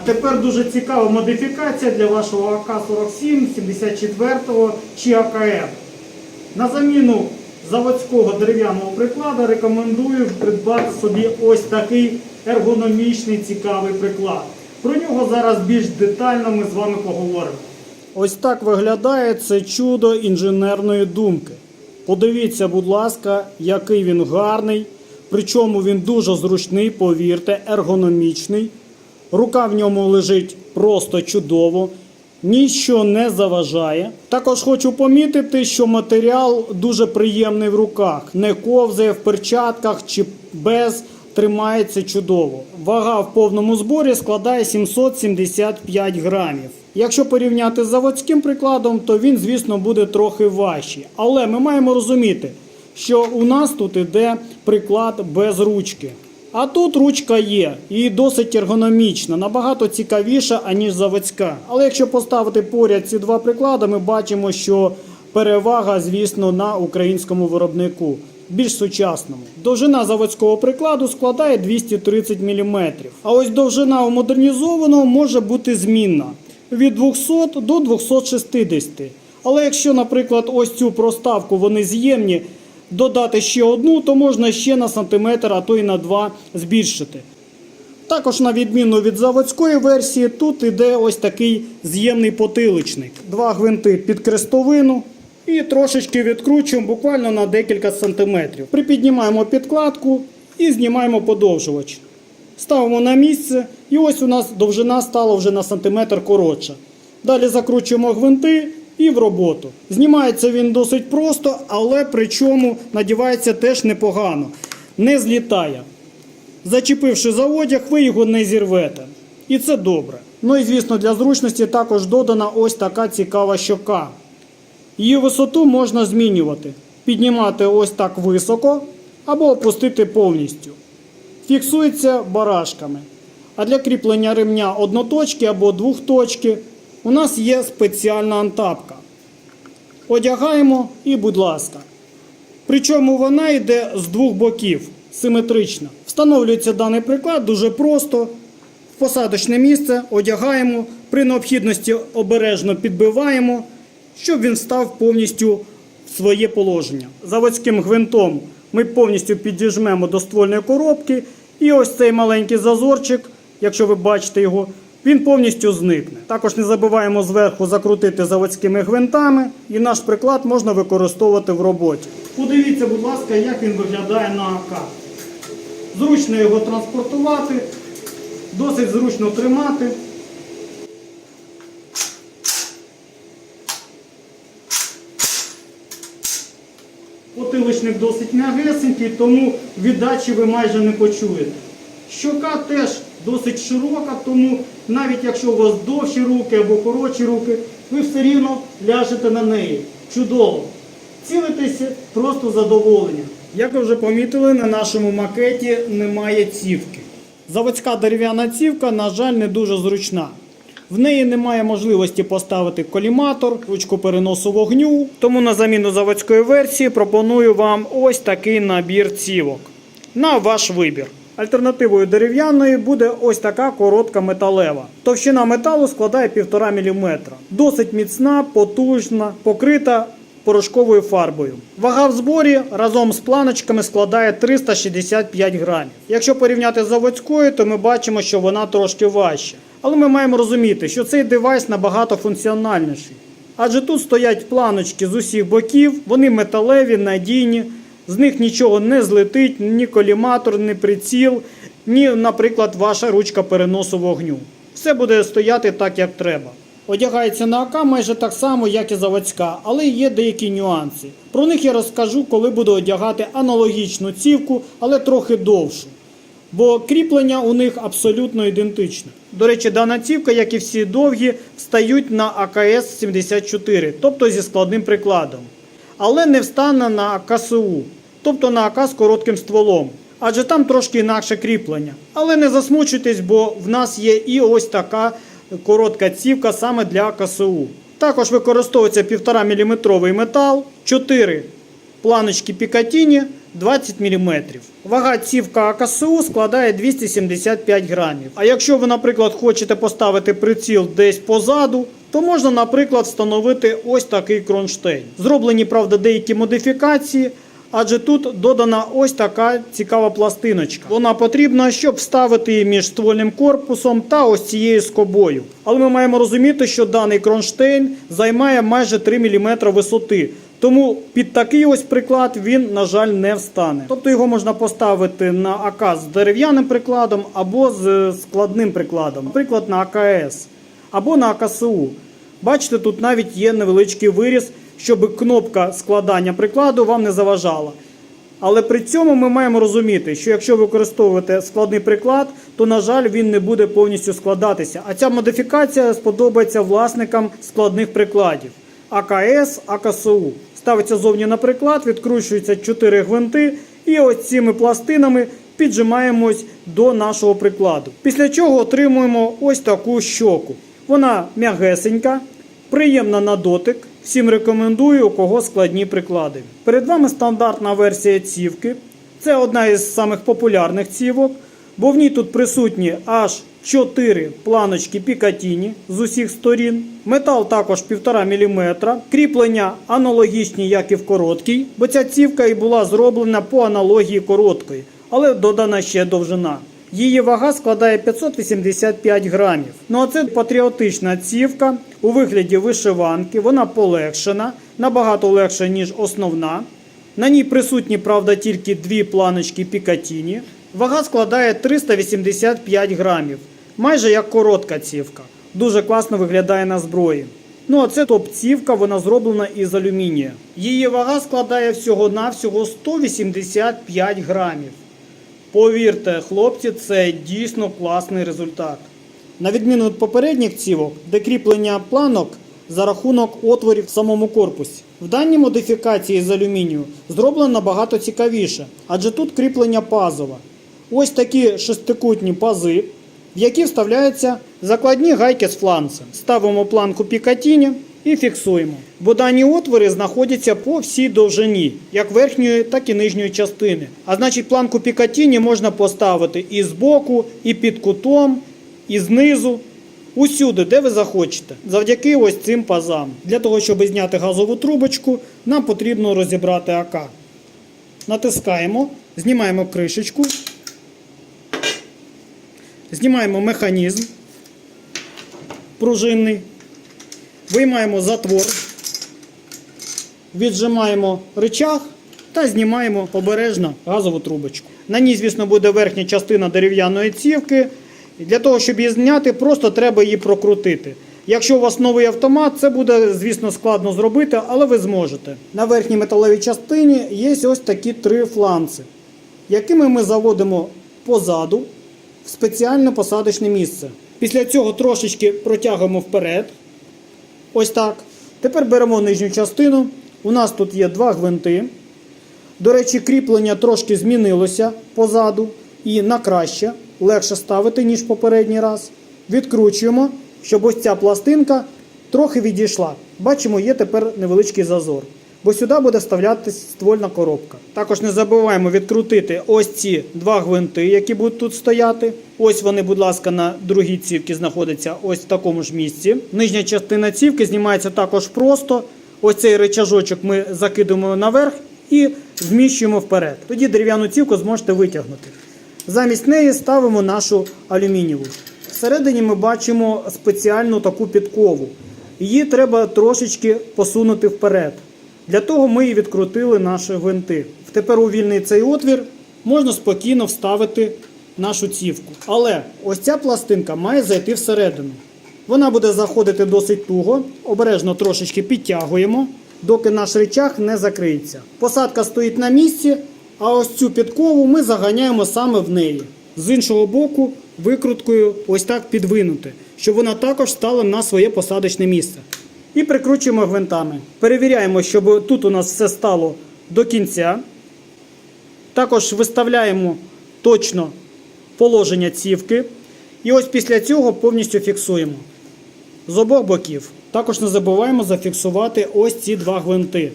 А тепер дуже цікава модифікація для вашого АК-47, 74 чи АКМ. На заміну заводського дерев'яного приклада рекомендую придбати собі ось такий ергономічний цікавий приклад. Про нього зараз більш детально ми з вами поговоримо. Ось так виглядає це чудо інженерної думки. Подивіться, будь ласка, який він гарний. Причому він дуже зручний, повірте, ергономічний. Рука в ньому лежить просто чудово, ніщо не заважає. Також хочу помітити, що матеріал дуже приємний в руках, не ковзає в перчатках чи без. Тримається чудово. Вага в повному зборі складає 775 грамів. Якщо порівняти з заводським прикладом, то він, звісно, буде трохи важчий. Але ми маємо розуміти, що у нас тут іде приклад без ручки. А тут ручка є і досить ергономічна, набагато цікавіша, аніж заводська. Але якщо поставити поряд ці два приклади, ми бачимо, що перевага, звісно, на українському виробнику, більш сучасному. Довжина заводського прикладу складає 230 мм. А ось довжина у модернізованого може бути змінна від 200 до 260. Але якщо, наприклад, ось цю проставку вони з'ємні, додати ще одну, то можна ще на сантиметр, а то й на два збільшити. Також, на відміну від заводської версії, тут іде ось такий з'ємний потиличник. Два гвинти під крестовину і трошечки відкручуємо буквально на декілька сантиметрів. Припіднімаємо підкладку і знімаємо подовжувач. Ставимо на місце, і ось у нас довжина стала вже на сантиметр коротша. Далі закручуємо гвинти і в роботу. Знімається він досить просто, але причому надівається теж непогано. Не злітає. Зачепивши за одяг, ви його не зірвете. І це добре. Ну і звісно, для зручності також додана ось така цікава щока. Її висоту можна змінювати. Піднімати ось так високо або опустити повністю. Фіксується барашками. А для кріплення ремня одноточки або двохточки у нас є спеціальна антапка. Одягаємо і, будь ласка. Причому вона йде з двох боків, симетрично. Встановлюється даний приклад дуже просто. В посадочне місце одягаємо, при необхідності обережно підбиваємо, щоб він став повністю в своє положення. Заводським гвинтом ми повністю підіжмемо до ствольної коробки, і ось цей маленький зазорчик, якщо ви бачите його, він повністю зникне. Також не забуваємо зверху закрутити заводськими гвинтами, і наш приклад можна використовувати в роботі. Подивіться, будь ласка, як він виглядає на АК. Зручно його транспортувати, досить зручно тримати. Потиличник досить м'ягесенький, тому віддачі ви майже не почуєте. Щока теж досить широка, тому навіть якщо у вас довші руки або коротші руки, ви все рівно ляжете на неї. Чудово. Цілитеся просто задоволення. Як ви вже помітили, на нашому макеті немає цівки. Заводська дерев'яна цівка, на жаль, не дуже зручна. В неї немає можливості поставити коліматор, ручку переносу вогню. Тому на заміну заводської версії пропоную вам ось такий набір цівок. На ваш вибір. Альтернативою дерев'яної буде ось така коротка металева. Товщина металу складає 1,5 мм. Досить міцна, потужна, покрита порошковою фарбою. Вага в зборі разом з планочками складає 365 грамів. Якщо порівняти з заводською, то ми бачимо, що вона трошки важча. Але ми маємо розуміти, що цей девайс набагато функціональніший. Адже тут стоять планочки з усіх боків, вони металеві, надійні, з них нічого не злетить, ні коліматор, ні приціл, ні, наприклад, ваша ручка переносу вогню. Все буде стояти так, як треба. Одягається на АК майже так само, як і заводська, але є деякі нюанси. Про них я розкажу, коли буду одягати аналогічну цівку, але трохи довшу. Бо кріплення у них абсолютно ідентичне. До речі, дана цівка, як і всі довгі, встають на АКС-74, тобто зі складним прикладом. Але не встане на КСУ, тобто на АК з коротким стволом. Адже там трошки інакше кріплення. Але не засмучуйтесь, бо в нас є і ось така коротка цівка саме для КСУ. Також використовується 1,5 мм метал, 4 планочки Пікатіні 20 мм. Вага цівка АКСУ складає 275 грамів. А якщо ви, наприклад, хочете поставити приціл десь позаду, то можна, наприклад, встановити ось такий кронштейн. Зроблені, правда, деякі модифікації. Адже тут додана ось така цікава пластиночка. Вона потрібна, щоб вставити її між ствольним корпусом та ось цією скобою. Але ми маємо розуміти, що даний кронштейн займає майже 3 мм висоти. Тому під такий ось приклад він, на жаль, не встане. Тобто його можна поставити на АК з дерев'яним прикладом або з складним прикладом, наприклад, на АКС або на АКСУ. Бачите, тут навіть є невеличкий виріз, щоб кнопка складання прикладу вам не заважала. Але при цьому ми маємо розуміти, що якщо ви використовуєте складний приклад, то, на жаль, він не буде повністю складатися. А ця модифікація сподобається власникам складних прикладів АКС, АКСУ. Ставиться зовні на приклад, відкручуються 4 гвинти, і ось цими пластинами піджимаємось до нашого прикладу. Після чого отримуємо ось таку щоку. Вона м'ягесенька, приємна на дотик. Всім рекомендую, у кого складні приклади. Перед вами стандартна версія цівки. Це одна із самих популярних цівок, бо в ній тут присутні аж 4 планочки Пікатіні з усіх сторін. Метал також 1,5 мм. Кріплення аналогічні, як і в короткій, бо ця цівка і була зроблена по аналогії короткої, але додана ще довжина. Її вага складає 585 грамів. Ну а це патріотична цівка у вигляді вишиванки. Вона полегшена, набагато легша, ніж основна. На ній присутні, правда, тільки дві планочки Пікатіні. Вага складає 385 грамів, майже як коротка цівка. Дуже класно виглядає на зброї. Ну а це топ-цівка, вона зроблена із алюмінія. Її вага складає всього-навсього 185 грамів. Повірте, хлопці, це дійсно класний результат. На відміну від попередніх цівок, де кріплення планок за рахунок отворів в самому корпусі. В даній модифікації з алюмінію зроблено набагато цікавіше, адже тут кріплення пазове. Ось такі шестикутні пази, в які вставляються закладні гайки з фланцем. Ставимо планку Пікатіні і фіксуємо. Бо дані отвори знаходяться по всій довжині, як верхньої, так і нижньої частини. А значить, планку Пікатіні можна поставити і збоку, і під кутом, і знизу. Усюди, де ви захочете, завдяки ось цим пазам. Для того, щоб зняти газову трубочку, нам потрібно розібрати АК. Натискаємо, знімаємо кришечку, знімаємо механізм пружинний, виймаємо затвор, віджимаємо рычаг та знімаємо обережно газову трубочку. На ній, звісно, буде верхня частина дерев'яної цівки. Для того, щоб її зняти, просто треба її прокрутити. Якщо у вас новий автомат, це буде, звісно, складно зробити, але ви зможете. На верхній металевій частині є ось такі три фланци, якими ми заводимо позаду в спеціальне посадочне місце. Після цього трошечки протягуємо вперед. Ось так. Тепер беремо нижню частину. У нас тут є два гвинти. До речі, кріплення трошки змінилося позаду і на краще. Легше ставити, ніж попередній раз. Відкручуємо, щоб ось ця пластинка трохи відійшла. Бачимо, є тепер невеличкий зазор. Бо сюди буде вставлятися ствольна коробка. Також не забуваємо відкрутити ось ці два гвинти, які будуть тут стояти. Ось вони, будь ласка, на другій цівці знаходяться ось в такому ж місці. Нижня частина цівки знімається також просто. Ось цей речажочок ми закидуємо наверх і зміщуємо вперед. Тоді дерев'яну цівку зможете витягнути. Замість неї ставимо нашу алюмінієву. Всередині ми бачимо спеціальну таку підкову. Її треба трошечки посунути вперед. Для того ми і відкрутили наші гвинти. Тепер у вільний цей отвір можна спокійно вставити нашу цівку. Але ось ця пластинка має зайти всередину. Вона буде заходити досить туго, обережно трошечки підтягуємо, доки наш речах не закриється. Посадка стоїть на місці, а ось цю підкову ми заганяємо саме в неї. З іншого боку, викруткою ось так підвинути, щоб вона також стала на своє посадочне місце. І прикручуємо гвинтами. Перевіряємо, щоб тут у нас все стало до кінця. Також виставляємо точно положення цівки. І ось після цього повністю фіксуємо з обох боків. Також не забуваємо зафіксувати ось ці два гвинти.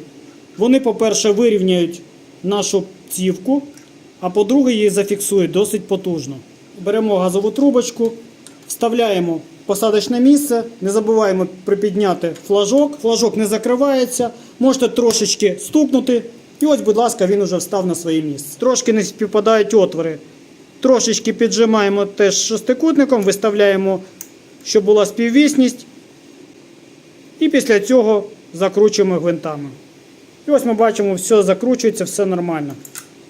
Вони, по-перше, вирівняють нашу цівку, а по-друге, її зафіксують досить потужно. Беремо газову трубочку, вставляємо посадочне місце, не забуваємо припідняти флажок. Флажок не закривається, можете трошечки стукнути. І ось, будь ласка, він уже встав на своє місце. Трошки не співпадають отвори. Трошечки піджимаємо теж шестикутником, виставляємо, щоб була співвісність. І після цього закручуємо гвинтами. І ось ми бачимо, все закручується, все нормально.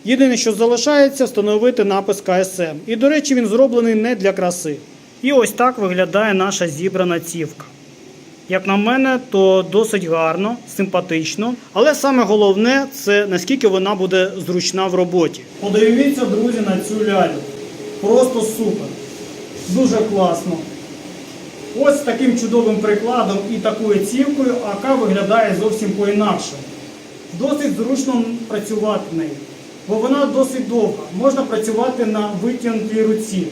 Єдине, що залишається, встановити напис КСМ. І, до речі, він зроблений не для краси. І ось так виглядає наша зібрана цівка. Як на мене, то досить гарно, симпатично. Але саме головне це наскільки вона буде зручна в роботі. Подивіться, друзі, на цю лялю. Просто супер. Дуже класно. Ось таким чудовим прикладом і такою цівкою АК виглядає зовсім по-інакшому. Досить зручно працювати нею, бо вона досить довга. Можна працювати на витягнутій руці.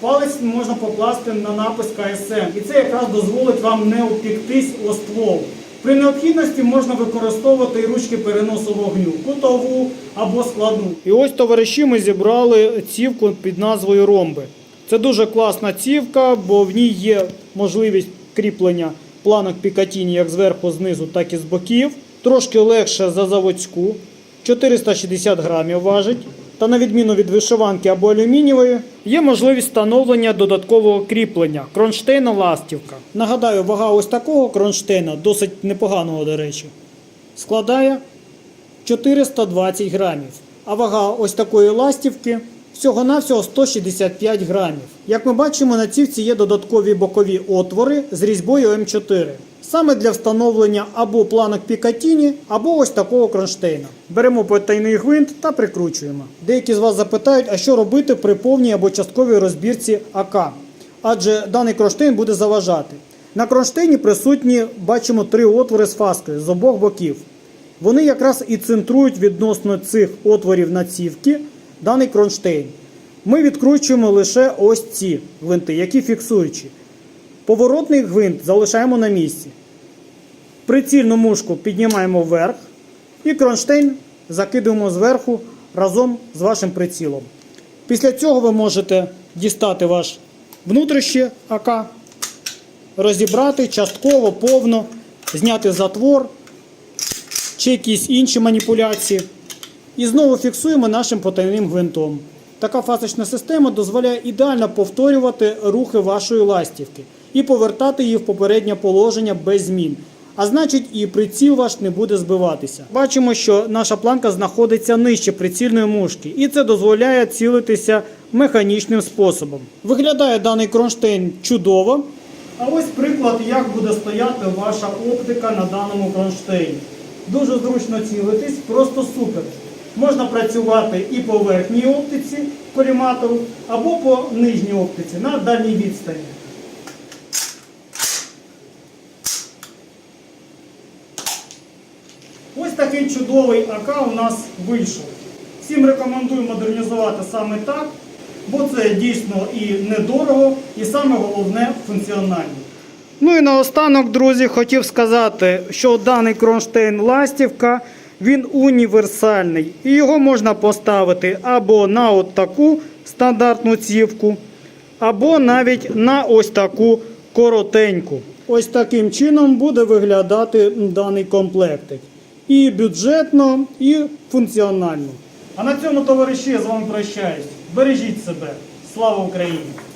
Палець можна покласти на напис КСМ, і це якраз дозволить вам не опіктись о ствол. При необхідності можна використовувати ручки переносу вогню, кутову або складну. І ось, товариші, ми зібрали цівку під назвою ромби. Це дуже класна цівка, бо в ній є можливість кріплення планок Пікатіні як зверху, знизу, так і з боків. Трошки легше за заводську. 460 грамів важить. Та на відміну від вишиванки або алюмінієвої, є можливість встановлення додаткового кріплення кронштейна ластівка. Нагадаю, вага ось такого кронштейна, досить непоганого, до речі, складає 420 грамів. А вага ось такої ластівки всього-навсього 165 грамів. Як ми бачимо, на цівці є додаткові бокові отвори з різьбою М4. Саме для встановлення або планок Пікатіні, або ось такого кронштейна. Беремо потайний гвинт та прикручуємо. Деякі з вас запитають, а що робити при повній або частковій розбірці АК, адже даний кронштейн буде заважати. На кронштейні присутні бачимо три отвори з фаскою з обох боків. Вони якраз і центрують відносно цих отворів на цівки даний кронштейн. Ми відкручуємо лише ось ці гвинти, які фіксуючі. Поворотний гвинт залишаємо на місці. Прицільну мушку піднімаємо вверх і кронштейн закидуємо зверху разом з вашим прицілом. Після цього ви можете дістати ваш внутрішнє АК, розібрати частково, повно, зняти затвор чи якісь інші маніпуляції. І знову фіксуємо нашим потайним гвинтом. Така фасочна система дозволяє ідеально повторювати рухи вашої ластівки і повертати її в попереднє положення без змін. А значить, і приціл ваш не буде збиватися. Бачимо, що наша планка знаходиться нижче прицільної мушки, і це дозволяє цілитися механічним способом. Виглядає даний кронштейн чудово. А ось приклад, як буде стояти ваша оптика на даному кронштейні. Дуже зручно цілитись, просто супер. Можна працювати і по верхній оптиці коліматору, або по нижній оптиці на дальній відстані. Ось такий чудовий АК у нас вийшов. Всім рекомендую модернізувати саме так, бо це дійсно і недорого, і саме головне функціонально. Ну і наостанок, друзі, хотів сказати, що даний кронштейн ластівка він універсальний. І його можна поставити або на от таку стандартну цівку, або навіть на ось таку коротеньку. Ось таким чином буде виглядати даний комплектик. І бюджетно, і функціонально. А на цьому, товариші, я з вами прощаюсь. Бережіть себе. Слава Україні!